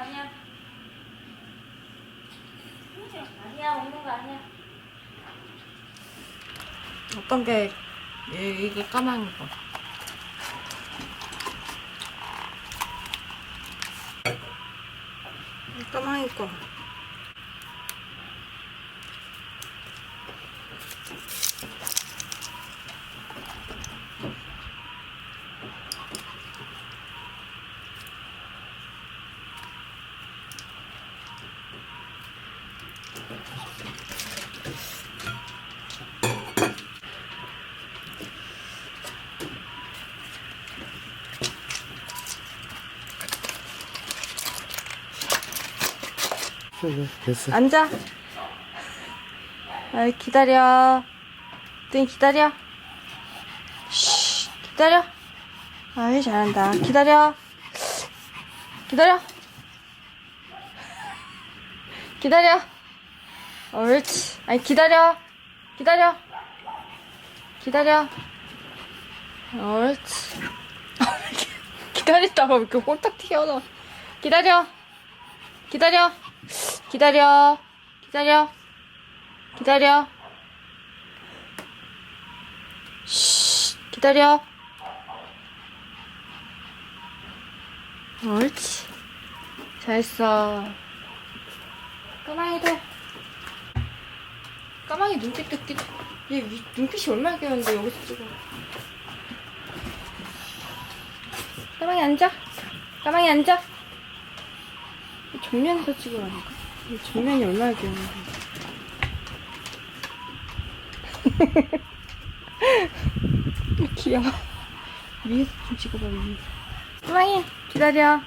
아니야. 아니야, 먹는 거 아니야. 어떤 게 이- 이게 까만 거. 이 까마귀 거. 됐어. 앉아. 아, 기다려. 뚱이 기다려. 쉬, 기다려. 아유, 잘한다. 기다려. 기다려. 기다려. 옳지. 아니, 기다려. 기다려. 기다려. 옳지. 기다렸다가 왜 이렇게 홀딱 튀어나와. 기다려. 기다려. 기다려. 기다려. 기다려. 쉬, 기다려. 옳지. 잘했어. 까망이들. 까망이 눈빛도 끼, 얘 위, 눈빛이 얼마나 귀여운데, 여기서 찍어. 까망이 앉아. 까망이 앉아. 정면에서 찍으라니까. 이 정면이 얼마나 귀여운데. 귀여워. 위에서 좀 찍어봐, 위에서. 꼬망이, 기다려.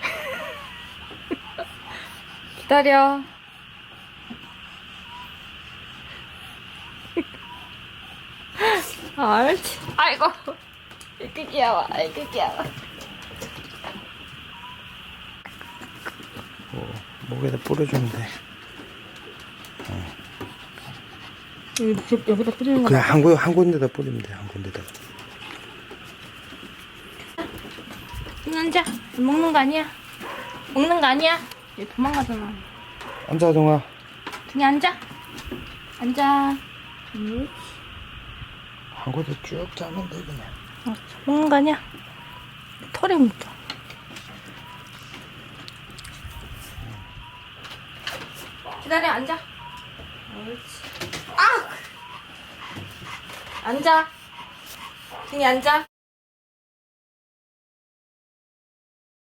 기다려. 아, 옳지. 아이고. 이렇게 귀여워. 이렇게 귀여워. 목에다 뿌려주면 돼. 여기, 여기다 뿌리는 거. 그냥 한, 군, 한 군데다 뿌리면 돼, 한 군데다. 응, 앉아. 먹는 거 아니야. 먹는 거 아니야. 얘 도망가잖아. 앉아, 동아. 등에 앉아. 앉아. 응. 한 군데 쭉 짜면 돼, 그냥. 어, 먹는 거 아니야. 털에 묻어. 기다려, 앉아. 옳지. 아! 앉아. 등에 앉아.